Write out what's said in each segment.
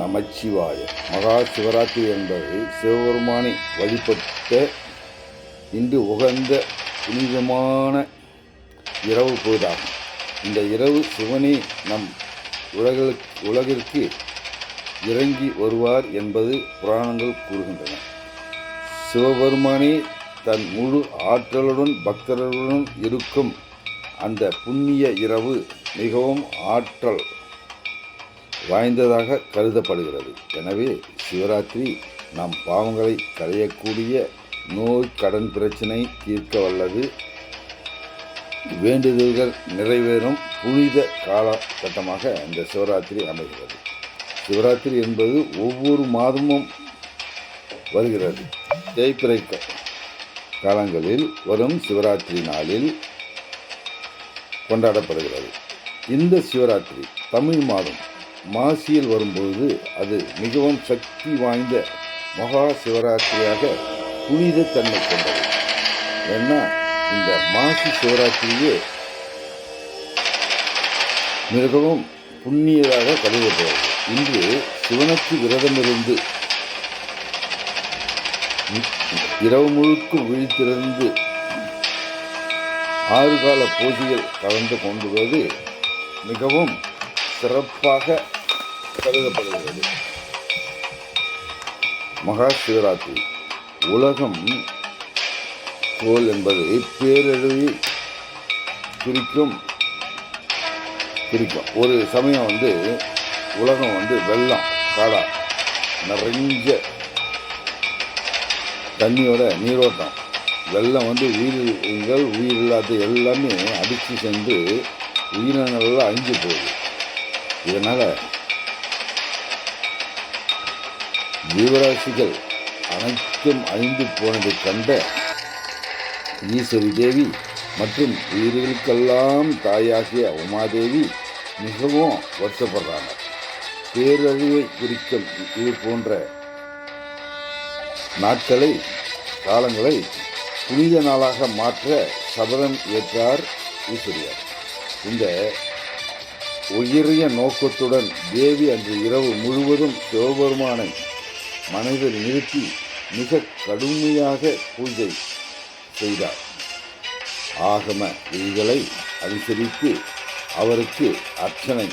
நமச்சிவாய. மகா சிவராத்திரி என்பது சிவபெருமானை வழிபட்ட இன்று உகந்த புனிதமான இரவு பொழுதாகும். இந்த இரவு சிவனே நம் உலகளுக்கு உலகிற்கு இறங்கி வருவார் என்பது புராணங்கள் கூறுகின்றன. சிவபெருமானே தன் முழு ஆற்றலுடன் பக்தர்களுடன் இருக்கும் அந்த புண்ணிய இரவு மிகவும் ஆற்றல் வாய்ந்ததாக கருதப்படுகிறது. எனவே சிவராத்திரி நம் பாவங்களை களையக்கூடிய நோய் கடன் பிரச்சினை தீர்க்க வல்லது. வேண்டுதல்கள் நிறைவேறும் புனித காலகட்டமாக இந்த சிவராத்திரி அமைகிறது. சிவராத்திரி என்பது ஒவ்வொரு மாதமும் வருகிறது. தேய்பிறை காலங்களில் வரும் சிவராத்திரி நாளில் கொண்டாடப்படுகிறது. இந்த சிவராத்திரி தமிழ் மாதம் மாசியில் வரும்போது அது மிகவும் சக்தி வாய்ந்த மகா சிவராத்திரியாக புனித தன்மை கொண்டது. ஏன்னா இந்த மாசி சிவராத்திரியே மிகவும் புண்ணியதாக கருதப்படுகிறது. இன்று சிவனுக்கு விரதமிருந்து இரவு முழுக்க விழித்திருந்து ஆறு கால பூஜைகள் கலந்து கொண்டுவது மிகவும் சிறப்பாக கருதப்படுகிறது. மகா சிவராத்திரி உலகம் கோல் என்பது பேரழிவை குறிக்கும் குறிக்கும். ஒரு சமயம் வந்து உலகம் வந்து வெள்ளம் காடா நிறைஞ்ச தண்ணியோட நீரோட்டம். வெள்ளம் வந்து உயிர்கள் உயிர் இல்லாத எல்லாமே அடித்து சென்று உயிரினங்கள்லாம் அழிஞ்சு போகுது. இதனால் ஜீவராசிகள் அனைத்தும் அழிந்து போனதை கண்ட ஈஸ்வரி தேவி மற்றும் உயிர்களுக்கெல்லாம் தாயாகிய உமாதேவி மிகவும் வருத்தப்படுறாங்க. பேரழிவை குறிக்கும் இது போன்ற நாட்களை காலங்களை புனித நாளாக மாற்ற சபதம் ஏற்றார் ஈஸ்வரியார். இந்த உயரிய நோக்கத்துடன் தேவி அன்று இரவு முழுவதும் சிவபெருமானை மனைவர் நிறுத்தி மிக கடுமையாக பூஜை செய்தார். ஆகம விதிகளை அனுசரித்து அவருக்கு அர்ச்சனை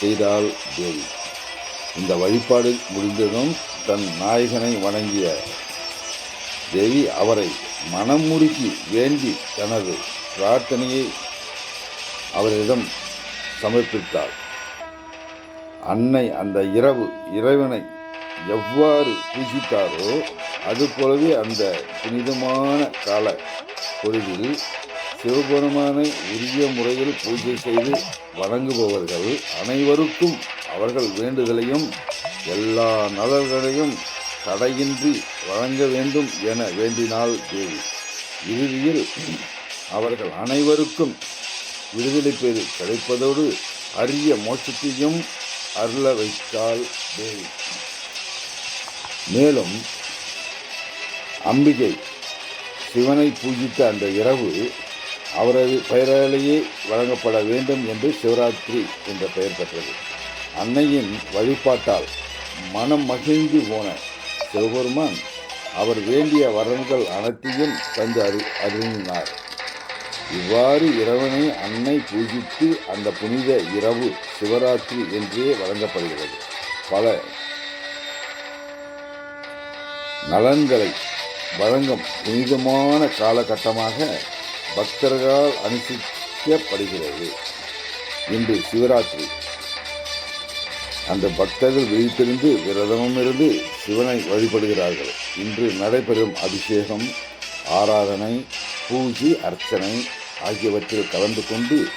செய்தால் தேவி. இந்த வழிபாடு முடிந்ததும் தன் நாயகனை வணங்கிய தேவி அவரை மனமுருகி வேண்டி தனது பிரார்த்தனையை அவரிடம் சமர்ப்பித்தாள். அன்னை அந்த இரவு இறைவனை எவ்வாறு பூஜித்தாரோ அதுபோலவே அந்த புனிதமான கால பொழுதில் சிவபெருமானை உரிய முறையில் பூஜை செய்து வணங்குபவர்கள் அனைவருக்கும் அவர்கள் வேண்டுதலையும் எல்லா நலன்களையும் தடையின்றி வழங்க வேண்டும் என வேண்டினாள் தேவி. இறுதியில் அவர்கள் அனைவருக்கும் விடுதலை பேறு கிடைப்பதோடு அரிய மோட்சத்தையும் அருள வைத்தாள் தேவி. மேலும் அம்பிகை சிவனை பூஜித்த அந்த இரவு அவரது பெயராலேயே வழங்கப்பட வேண்டும் என்று சிவராத்திரி என்ற பெயர் பெற்றது. அன்னையின் வழிபாட்டால் மனம் மகிழ்ந்து போன சிவபெருமான் அவர் வேண்டிய வரன்கள் அனைத்தையும் தந்து அரு அருளினார் இவ்வாறு இறைவனை அன்னை பூஜித்து அந்த புனித இரவு சிவராத்திரி என்றே வழங்கப்படுகிறது. பல நலன்களை வழங்கும் புனிதமான காலகட்டமாக பக்தர்களால் அனுசிக்கப்படுகிறது இன்று சிவராத்திரி. அந்த பக்தர்கள் விழித்திருந்து விரதமும் இருந்து சிவனை வழிபடுகிறார்கள். இன்று நடைபெறும் அபிஷேகம் ஆராதனை பூஜை அர்ச்சனை ஆகியவற்றில் கலந்து கொண்டு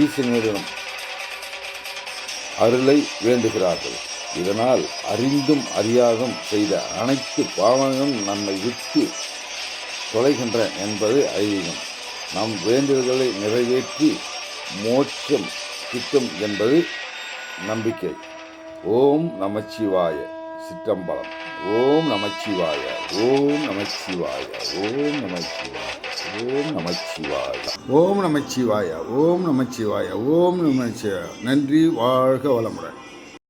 ஈசனிடம் அருளை வேண்டுகிறார்கள். இதனால் அறிந்தும் அறியாதும் செய்த அனைத்து பாவங்களும் நம்மை விட்டு தொலைகின்ற என்பது ஐதீகம். நம் வேண்டுதல்களை நிறைவேற்றி மோட்சம் கிட்டும் என்பது நம்பிக்கை. ஓம் நமச்சிவாய சிற்றம்பலம். ஓம் நமச்சிவாய. ஓம் நமச்சிவாய. ஓம் நமச்சிவாய. ஓம் நமச்சிவாய. ஓம் நமச்சிவாய. ஓம் நமச்சிவாய. ஓம் நமச்சிவாய. நன்றி வாழ்க வளமுடன்.